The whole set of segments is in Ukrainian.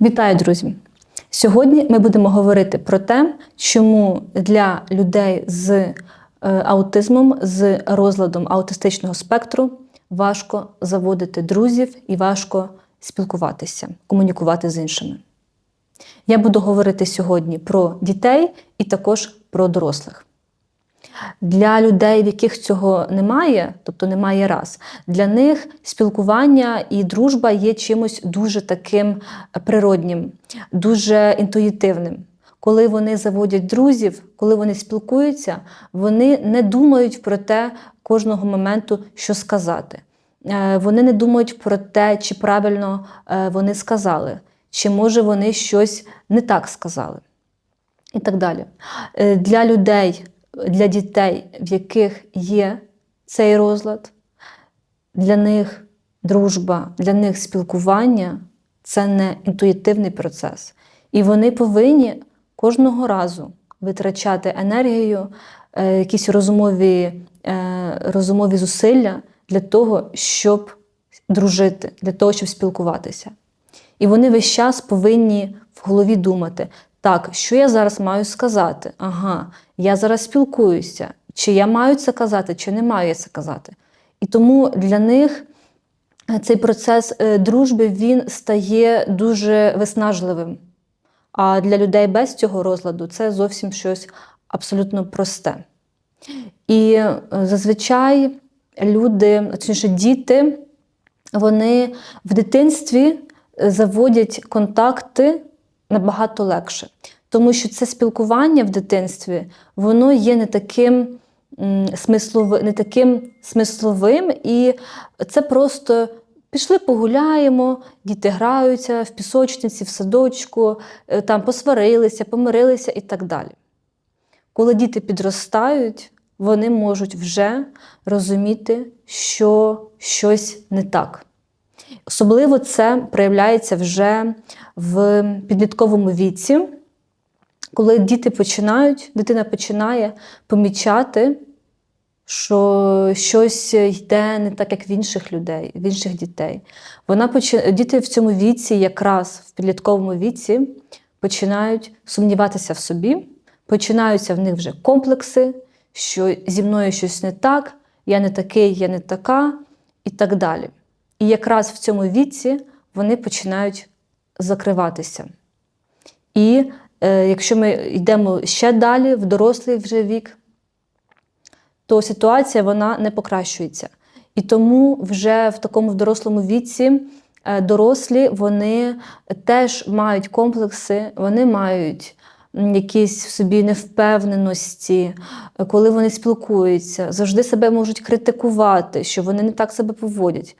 Вітаю, друзі! Сьогодні ми будемо говорити про те, чому для людей з е, аутизмом, з розладом аутистичного спектру важко заводити друзів і важко спілкуватися, комунікувати з іншими. Я буду говорити сьогодні про дітей і також про дорослих. Для людей, в яких цього немає, тобто немає раз, для них спілкування і дружба є чимось дуже таким природнім, дуже інтуїтивним. Коли вони заводять друзів, коли вони спілкуються, вони не думають про те кожного моменту, що сказати. Е, Вони не думають про те, чи правильно е, вони сказали, чи може вони щось не так сказали. І так далі. Е, Для людей, для дітей, в яких є цей розлад, для них дружба, для них спілкування це не інтуїтивний процес. І вони повинні кожного разу витрачати енергію, е, якісь розумові, е, розумові зусилля для того, щоб дружити, для того, щоб спілкуватися. І вони весь час повинні в голові думати: так, що я зараз маю сказати? Ага, я зараз спілкуюся, чи я маю це казати, чи не маю я це казати. І тому для них цей процес е, дружби він стає дуже виснажливим. А для людей без цього розладу це зовсім щось абсолютно просте. І е, зазвичай люди, точніше, діти, вони в дитинстві заводять контакти набагато легше. Тому що це спілкування в дитинстві, воно є не таким смисловим, не таким смисловим, і це просто пішли погуляємо, діти граються в пісочниці, в садочку, е, там посварилися, помирилися і так далі. Коли діти підростають, вони можуть вже розуміти, що щось не так. Особливо це проявляється вже в підлітковому віці, коли діти починають, дитина починає помічати, що щось йде не так, як в інших людей, в інших дітей. Вона почи... Діти в цьому віці, якраз в підлітковому віці, починають сумніватися в собі, починаються в них вже комплекси, що зі мною щось не так, я не такий, я не така, і так далі. І якраз в цьому віці вони починають закриватися. І е, якщо ми йдемо ще далі, в дорослий вже вік, то ситуація вона не покращується. І тому вже в такому дорослому віці е, дорослі вони теж мають комплекси, вони мають якісь в собі невпевненості, коли вони спілкуються, завжди себе можуть критикувати, що вони не так себе поводять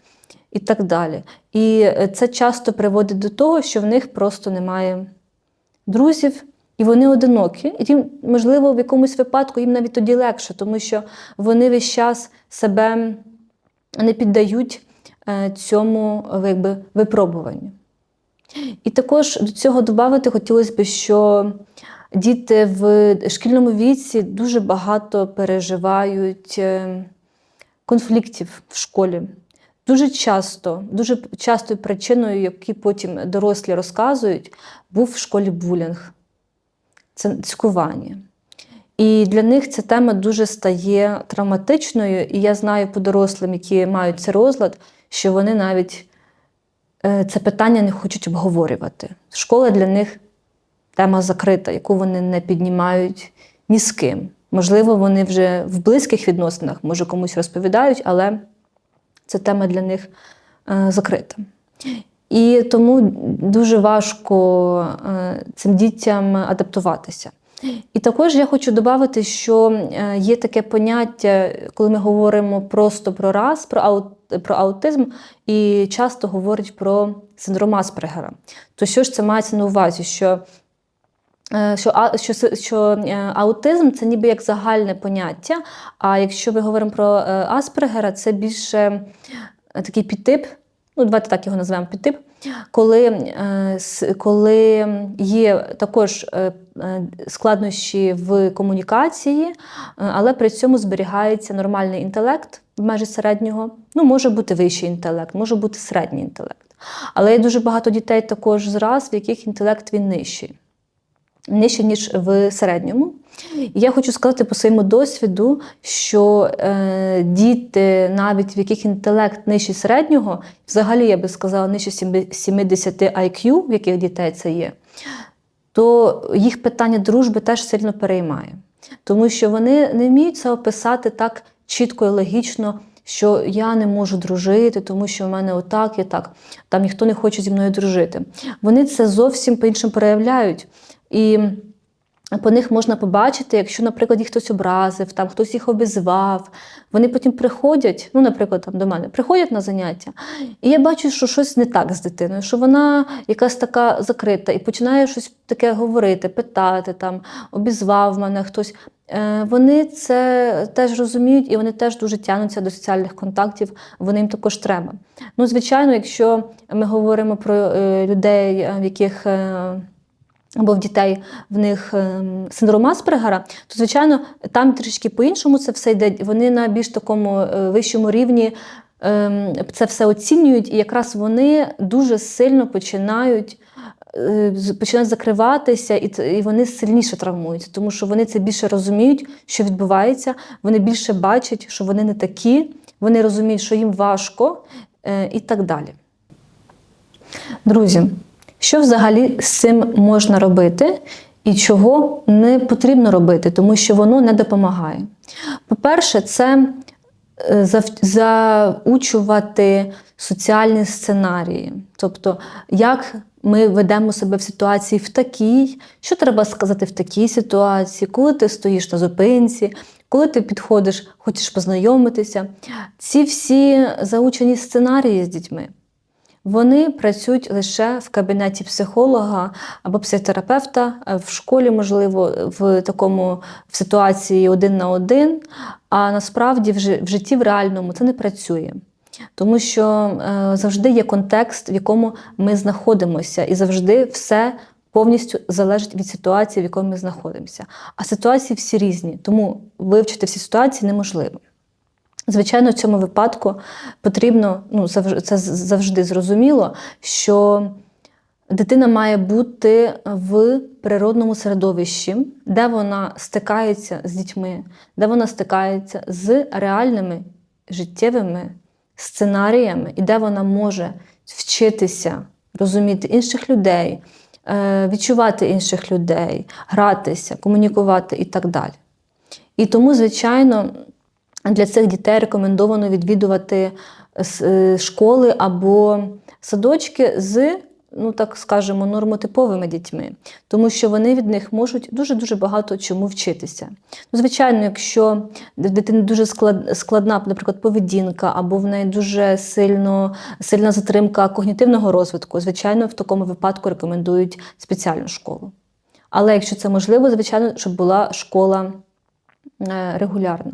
і так далі. І е, це часто приводить до того, що в них просто немає друзів, і вони одинокі. І їм, можливо, в якомусь випадку їм навіть тоді легше, тому що вони весь час себе не піддають е, цьому якби, випробуванню. І також до цього додати хотілося б, що діти в шкільному віці дуже багато переживають е, конфліктів в школі. Дуже часто, дуже частою причиною, які потім дорослі розказують, був в школі булінг, це цькування. І для них ця тема дуже стає травматичною, і я знаю по дорослим, які мають цей розлад, що вони навіть е, це питання не хочуть обговорювати. Школа для них тема закрита, яку вони не піднімають ні з ким. Можливо, вони вже в близьких відносинах, може комусь розповідають, але це тема для них е, закрита. І тому дуже важко е, цим дітям адаптуватися. І також я хочу додати, що е, є таке поняття, коли ми говоримо просто про раз, про аут, про аутизм, і часто говорять про синдром Аспергера. То що ж це мається на увазі? Що що що, що аутизм це ніби як загальне поняття. А якщо ми говоримо про Аспергера, це більше такий підтип, ну давайте так його назвемо підтип, коли коли є також складнощі в комунікації, але при цьому зберігається нормальний інтелект в межі середнього. Ну, може бути вищий інтелект, може бути середній інтелект. Але є дуже багато дітей також з в яких інтелект він нижчий. Нижче, ніж в середньому. І я хочу сказати по своєму досвіду, що е, діти, навіть в яких інтелект нижчий середнього, взагалі я би сказала, нижче 70 IQ, в яких дітей це є, то їх питання дружби теж сильно переймає. Тому що вони не вміють це описати так чітко і логічно, що я не можу дружити, тому що в мене отак і так. Там ніхто не хоче зі мною дружити. Вони це зовсім по-іншому проявляють. І по них можна побачити, якщо, наприклад, їх хтось образив, там хтось їх обізвав. Вони потім приходять, ну, наприклад, там до мене приходять на заняття, і я бачу, що щось не так з дитиною, що вона якась така закрита, і починає щось таке говорити, питати, там, обізвав мене хтось. Е, Вони це теж розуміють і вони теж дуже тягнуться до соціальних контактів, вони їм також треба. Ну, звичайно, якщо ми говоримо про е, людей, е, в яких. Або в дітей в них ем, синдром Аспергера, то звичайно там трішки по-іншому це все йде. Вони на більш такому е, вищому рівні ем, це все оцінюють, і якраз вони дуже сильно починають. е, Починають закриватися, і, і вони сильніше травмуються, тому що вони це більше розуміють, що відбувається, вони більше бачать, що вони не такі, вони розуміють, що їм важко е, і так далі. Друзі, що взагалі з цим можна робити і чого не потрібно робити, тому що воно не допомагає. По-перше, це е, заучувати соціальні сценарії, тобто, як ми ведемо себе в ситуації в такій, що треба сказати в такій ситуації, коли ти стоїш на зупинці, коли ти підходиш, хочеш познайомитися. Ці всі заучені сценарії з дітьми. Вони працюють лише в кабінеті психолога або психотерапевта, е, в школі, можливо, в такому в ситуації один на один. А насправді в житті в реальному це не працює. Тому що е, завжди є контекст, в якому ми знаходимося, і завжди все повністю залежить від ситуації, в якій ми знаходимося. А ситуації всі різні, тому вивчити всі ситуації неможливо. Звичайно, в цьому випадку потрібно, ну це завжди зрозуміло, що дитина має бути в природному середовищі, де вона стикається з дітьми, де вона стикається з реальними життєвими сценаріями, і де вона може вчитися розуміти інших людей, е, відчувати інших людей, гратися, комунікувати і так далі. І тому, звичайно, для цих дітей рекомендовано відвідувати е, школи або садочки з, ну так скажемо, нормотиповими дітьми, тому що вони від них можуть дуже-дуже багато чому вчитися. Ну, звичайно, якщо в дитини дуже складна, наприклад, поведінка, або в неї дуже сильно, сильна затримка когнітивного розвитку, звичайно, в такому випадку рекомендують спеціальну школу. Але якщо це можливо, звичайно, щоб була школа е, регулярна.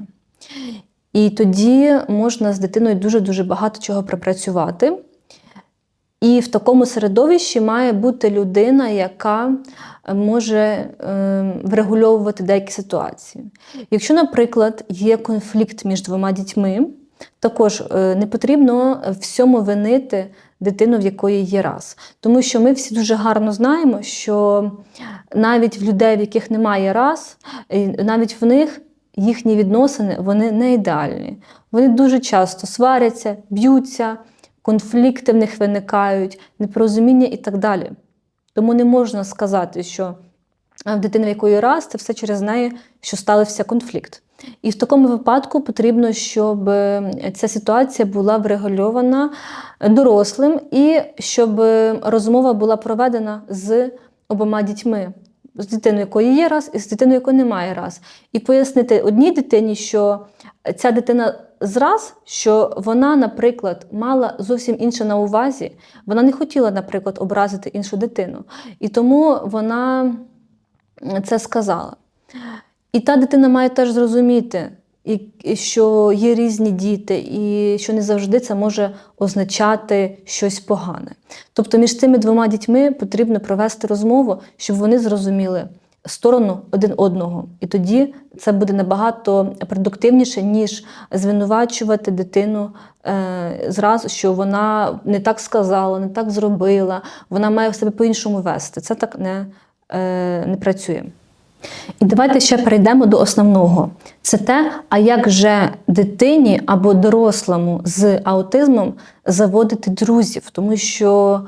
І тоді можна з дитиною дуже-дуже багато чого пропрацювати. І в такому середовищі має бути людина, яка е, може е, врегульовувати деякі ситуації. Якщо, наприклад, є конфлікт між двома дітьми, також е, не потрібно всьому винити дитину, в якої є раз. Тому що ми всі дуже гарно знаємо, що навіть в людей, в яких немає раз, навіть в них їхні відносини вони не ідеальні. Вони дуже часто сваряться, б'ються, конфлікти в них виникають, непорозуміння і так далі. Тому не можна сказати, що в дитини, в якої раз, це все через неї, що стався конфлікт. І в такому випадку потрібно, щоб е, ця ситуація була врегульована дорослим і щоб е, розмова була проведена з обома дітьми. З дитиною, якої є раз, і з дитиною, якої немає раз. І пояснити одній дитині, що ця дитина зраз, що вона, наприклад, мала зовсім інше на увазі. Вона не хотіла, наприклад, образити іншу дитину. І тому вона це сказала. І та дитина має теж зрозуміти, і- що є різні діти, і що не завжди це може означати щось погане. Тобто між цими двома дітьми потрібно провести розмову, щоб вони зрозуміли сторону один одного. І тоді це буде набагато продуктивніше, ніж звинувачувати дитину е, зразу, що вона не так сказала, не так зробила, вона має себе по-іншому вести. Це так не, е, не працює. І давайте ще перейдемо до основного. Це те, а як же дитині або дорослому з аутизмом заводити друзів, тому що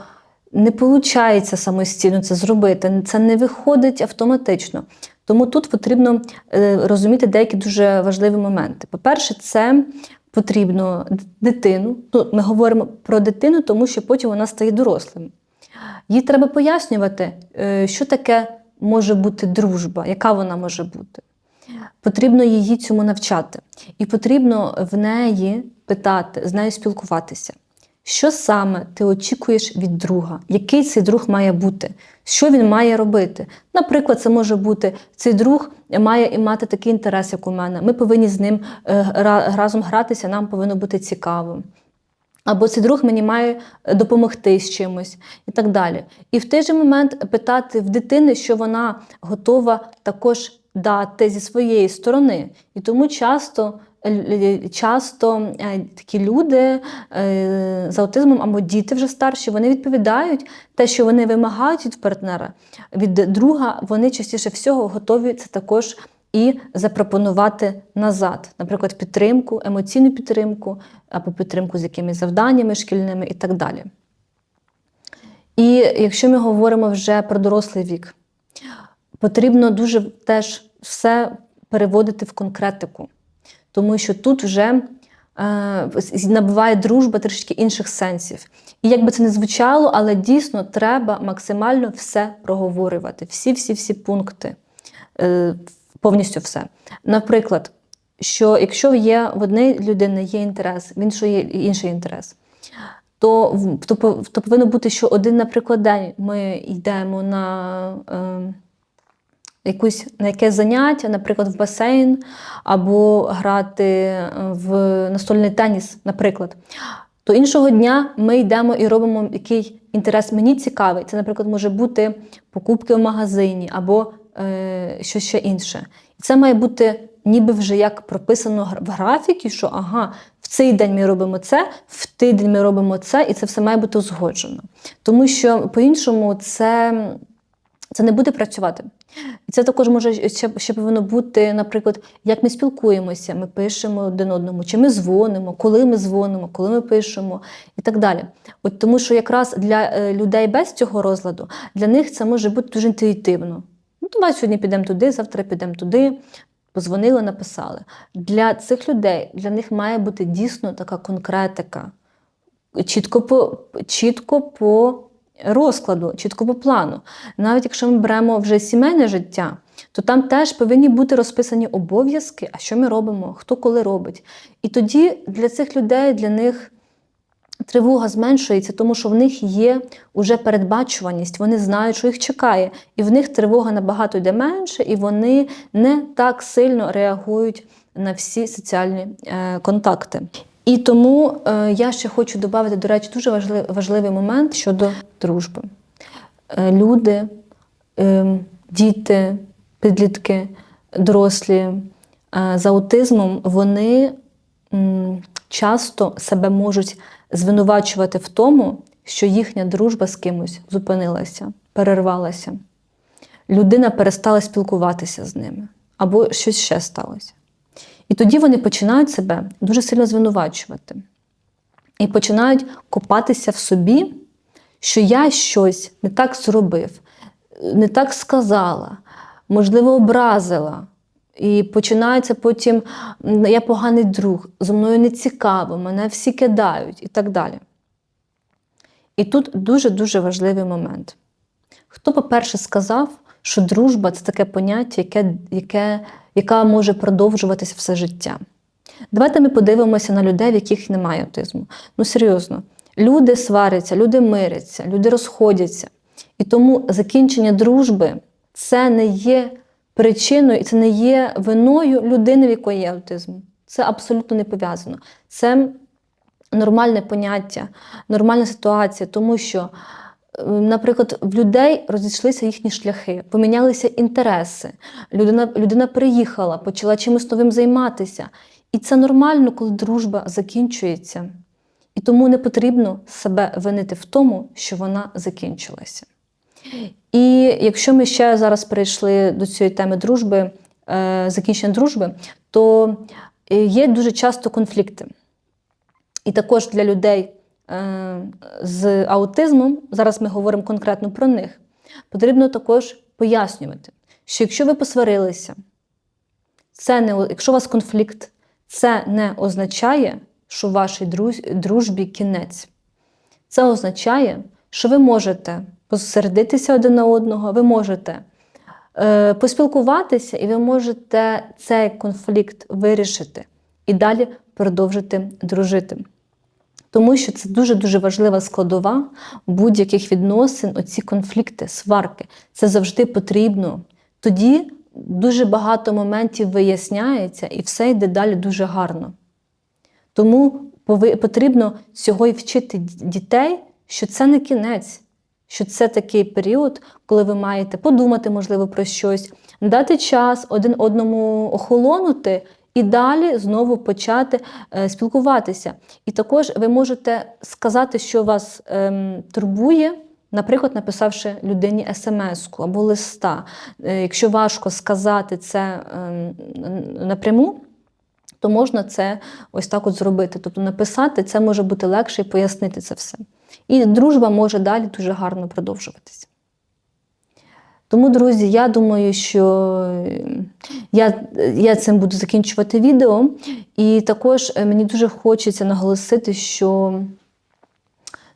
не виходить самостійно це зробити, це не виходить автоматично. Тому тут потрібно е, розуміти деякі дуже важливі моменти. По-перше, це потрібно дитину. Ну, ми говоримо про дитину, тому що потім вона стає дорослим. Їй треба пояснювати, е, що таке може бути дружба, яка вона може бути. Потрібно її цьому навчати. І потрібно в неї питати, з нею спілкуватися. Що саме ти очікуєш від друга? Який цей друг має бути? Що він має робити? Наприклад, це може бути цей друг має і мати такий інтерес, як у мене. Ми повинні з ним е, разом гратися, нам повинно бути цікаво. Або цей друг мені має допомогти з чимось і так далі. І в той же момент питати в дитини, що вона готова також дати зі своєї сторони. І тому часто часто е, такі люди е, з аутизмом або діти вже старші, вони відповідають те, що вони вимагають від партнера, від друга, вони частіше всього готові це також і запропонувати назад, наприклад, підтримку, емоційну підтримку або підтримку з якимись завданнями шкільними і так далі. І якщо ми говоримо вже про дорослий вік, потрібно дуже теж все переводити в конкретику, тому що тут вже е, набуває дружба трішки інших сенсів. І як би це не звучало, але дійсно треба максимально все проговорювати, всі-всі-всі пункти. Е, повністю все. Наприклад, що якщо є в однієї людини є інтерес, в іншої інший інтерес, то то, то повинно бути, що один, наприклад, день ми йдемо на е, якусь на якесь заняття, наприклад, в басейн, або грати в настольний теніс, наприклад. То іншого дня ми йдемо і робимо який інтерес мені цікавий. Це, наприклад, може бути покупки в магазині або е, щось ще інше. І це має бути ніби вже як прописано в графіки, що ага, в цей день ми робимо це, в той день ми робимо це, і це все має бути узгоджено. Тому що по-іншому це. Це не буде працювати. І це також може ще ще повинно бути, наприклад, як ми спілкуємося, ми пишемо один одному, чи ми дзвонимо, коли ми дзвонимо, коли ми пишемо і так далі. От Тому що якраз для е, людей без цього розладу, для них це може бути дуже інтуїтивно. Ну, давай сьогодні підемо туди, завтра підемо туди. Позвонили, написали. Для цих людей для них має бути дійсно така конкретика, чітко по, чітко по розкладу, чітко по плану. Навіть якщо ми беремо вже сімейне життя, то там теж повинні бути розписані обов'язки, а що ми робимо, хто коли робить. І тоді для цих людей, для них Тривога зменшується, тому що в них є уже передбачуваність, вони знають, що їх чекає, і в них тривога набагато йде менше, і вони не так сильно реагують на всі соціальні е, контакти. І тому е, я ще хочу додати, до речі, дуже важливий, момент щодо дружби. Е, люди, діти, підлітки, дорослі з аутизмом, вони часто себе можуть звинувачувати в тому, що їхня дружба з кимось зупинилася, перервалася. Людина перестала спілкуватися з ними, або щось ще сталося. І тоді вони починають себе дуже сильно звинувачувати. І починають копатися в собі, що я щось не так зробив, не так сказала, можливо, образила. І починається потім я поганий друг, зо мною не цікаво, мене всі кидають і так далі. І тут дуже-дуже важливий момент. Хто, по-перше, сказав, що дружба це таке поняття, яке, яке, яка може продовжуватися все життя. Давайте ми подивимося на людей, в яких немає аутизму. Ну, серйозно, люди сваряться, люди миряться, люди розходяться. І тому закінчення дружби це не є причиною, і це не є виною людини, в якої є аутизм. Це абсолютно не пов'язано. Це нормальне поняття, нормальна ситуація, тому що е, наприклад, в людей розійшлися їхні шляхи, помінялися інтереси. Людина, людина приїхала, почала чимось новим займатися. І це нормально, коли дружба закінчується. І тому не потрібно себе винити в тому, що вона закінчилася. І якщо ми ще зараз перейшли до цієї теми дружби, е, закінчення дружби, то е, є дуже часто конфлікти. І також для людей е, з аутизмом, зараз ми говоримо конкретно про них, потрібно також пояснювати, що якщо ви посварилися, це не, якщо у вас конфлікт, це не означає, що вашій дружбі кінець. Це означає, що ви можете посередитися один на одного, ви можете е, поспілкуватися, і ви можете цей конфлікт вирішити і далі продовжити дружити. Тому що це дуже-дуже важлива складова будь-яких відносин, оці конфлікти, сварки. Це завжди потрібно. Тоді дуже багато моментів виясняється, і все йде далі дуже гарно. Тому потрібно цього і вчити дітей, що це не кінець, що це такий період, коли ви маєте подумати, можливо, про щось, дати час один одному охолонути і далі знову почати е, спілкуватися. І також ви можете сказати, що вас ем, турбує. Наприклад, написавши людині смс-ку або листа. Е, Якщо важко сказати це ем, напряму, то можна це ось так от зробити. Тобто написати це може бути легше і пояснити це все. І дружба може далі дуже гарно продовжуватися. Тому, друзі, я думаю, що е, я, я цим буду закінчувати відео. І також е, мені дуже хочеться наголосити, що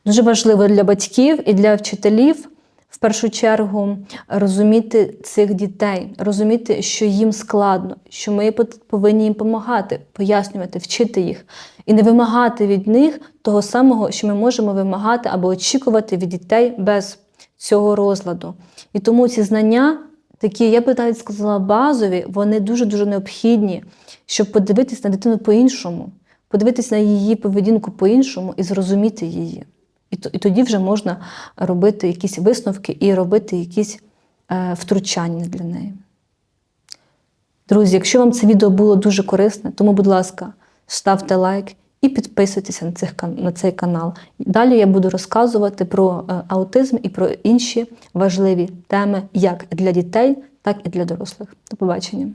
дуже важливо для батьків і для вчителів в першу чергу розуміти цих дітей, розуміти, що їм складно, що ми повинні їм допомагати, пояснювати, вчити їх і не вимагати від них того самого, що ми можемо вимагати або очікувати від дітей без цього розладу. І тому ці знання, такі, я би навіть сказала, базові, вони дуже-дуже необхідні, щоб подивитись на дитину по-іншому, подивитись на її поведінку по-іншому і зрозуміти її. І, тоді вже можна робити якісь висновки і робити якісь е, втручання для неї. Друзі, якщо вам це відео було дуже корисне, тому, будь ласка, ставте лайк і підписуйтеся на, цих, на цей канал. Далі я буду розказувати про е, аутизм і про інші важливі теми як для дітей, так і для дорослих. До побачення.